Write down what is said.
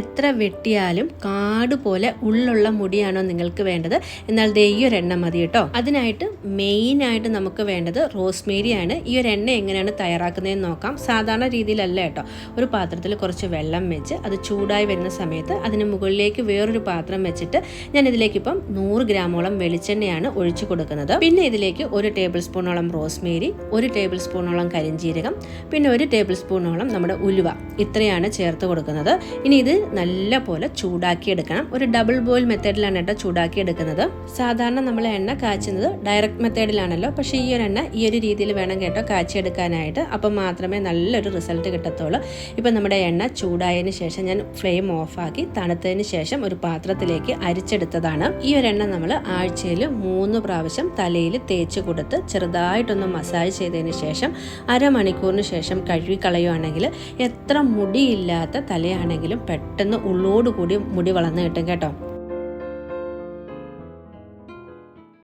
എത്ര വെട്ടിയാലും കാട് പോലെ ഉള്ളുള്ള മുടിയാണോ നിങ്ങൾക്ക് വേണ്ടത്? എന്നാൽ ദേ ഈ ഒരു എണ്ണ മതി കേട്ടോ. അതിനായിട്ട് മെയിനായിട്ട് നമുക്ക് വേണ്ടത് റോസ്മേരി ആണ് ഈ ഒരു എണ്ണ എങ്ങനെയാണ് തയ്യാറാക്കുന്നതെന്ന് നോക്കാം. സാധാരണ രീതിയിലല്ല കേട്ടോ. ഒരു പാത്രത്തിൽ കുറച്ച് വെള്ളം വെച്ച് അത് ചൂടായി വരുന്ന സമയത്ത് അതിന് മുകളിലേക്ക് വേറൊരു പാത്രം വെച്ചിട്ട് ഞാൻ ഇതിലേക്ക് ഇപ്പം നൂറ് ഗ്രാമോളം വെളിച്ചെണ്ണയാണ് ഒഴിച്ചു കൊടുക്കുന്നത്. പിന്നെ ഇതിലേക്ക് ഒരു ടേബിൾ സ്പൂണോളം റോസ്മേരി ഒരു ടേബിൾ സ്പൂണോളം കരിഞ്ചീരകം പിന്നെ ഒരു ടേബിൾ സ്പൂണോളം നമ്മുടെ ഉലുവ. ഇത്രയാണ് ചേർത്ത് കൊടുക്കുന്നത്. ഇനി ഇത് നല്ല പോലെ ചൂടാക്കി എടുക്കണം ഒരു ഡബിൾ ബോയിൽ മെത്തേഡിലാണ് കേട്ടോ ചൂടാക്കി എടുക്കുന്നത് സാധാരണ നമ്മൾ എണ്ണ കാച്ചുന്നത് ഡയറക്റ്റ് മെത്തേഡിലാണല്ലോ. പക്ഷേ ഈ ഒരു എണ്ണ ഈ ഒരു രീതിയിൽ വേണം കേട്ടോ കാച്ചിയെടുക്കാനായിട്ട്. അപ്പം മാത്രമേ നല്ലൊരു റിസൾട്ട് കിട്ടത്തുള്ളൂ. ഇപ്പം നമ്മുടെ എണ്ണ ചൂടായതിന് ശേഷം ഞാൻ ഫ്ലെയിം ഓഫാക്കി തണുത്തതിന് ശേഷം ഒരു പാത്രത്തിലേക്ക് അരിച്ചെടുത്തതാണ്. ഈ ഒരു എണ്ണ നമ്മൾ ആഴ്ചയിൽ മൂന്ന് പ്രാവശ്യം തലയിൽ തേച്ച് കൊടുത്ത് ചെറുതായിട്ടൊന്ന് മസാജ് ചെയ്തതിന് ശേഷം അരമണിക്കൂറിന് ശേഷം കഴുകി കളയുവാണെങ്കിൽ എത്ര മുടിയില്ലാത്ത തലയാണെങ്കിലും പെട്ടെന്ന് ഉള്ളോടുകൂടി മുടി വളർന്നു കിട്ടും കേട്ടോ.